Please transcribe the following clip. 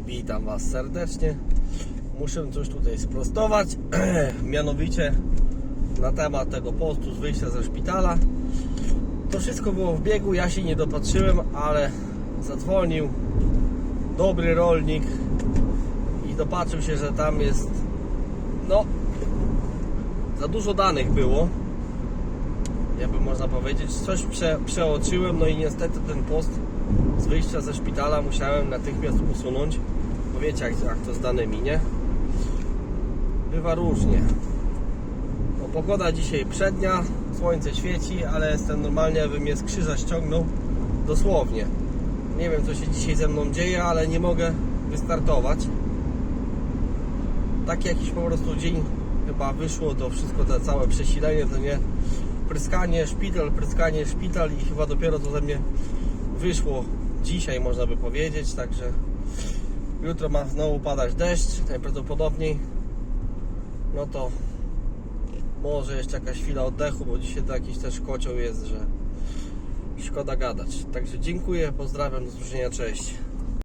witam Was serdecznie. Muszę coś tutaj sprostować, mianowicie na temat tego postu z wyjścia ze szpitala. To wszystko było w biegu, ja się nie dopatrzyłem, ale zadzwonił dobry rolnik i dopatrzył się, że tam jest no za dużo danych było jakby można powiedzieć, coś prze, przeoczyłem, no i niestety ten post z wyjścia ze szpitala musiałem natychmiast usunąć, bo wiecie jak, jak to z danymi, nie? Bywa różnie. No, pogoda dzisiaj przednia, słońce świeci, ale jestem normalnie, jakby mnie z krzyża ściągnął, dosłownie. Nie wiem co się dzisiaj ze mną dzieje, ale nie mogę wystartować. Taki jakiś po prostu dzień chyba wyszło to wszystko, to całe przesilenie, to nie pryskanie, szpital, pryskanie, szpital i chyba dopiero to ze mnie wyszło dzisiaj, można by powiedzieć, także jutro ma znowu padać deszcz, najprawdopodobniej no to może jeszcze jakaś chwila oddechu, bo dzisiaj to jakiś też kocioł jest, że szkoda gadać. Także dziękuję, pozdrawiam, do zobaczenia, cześć.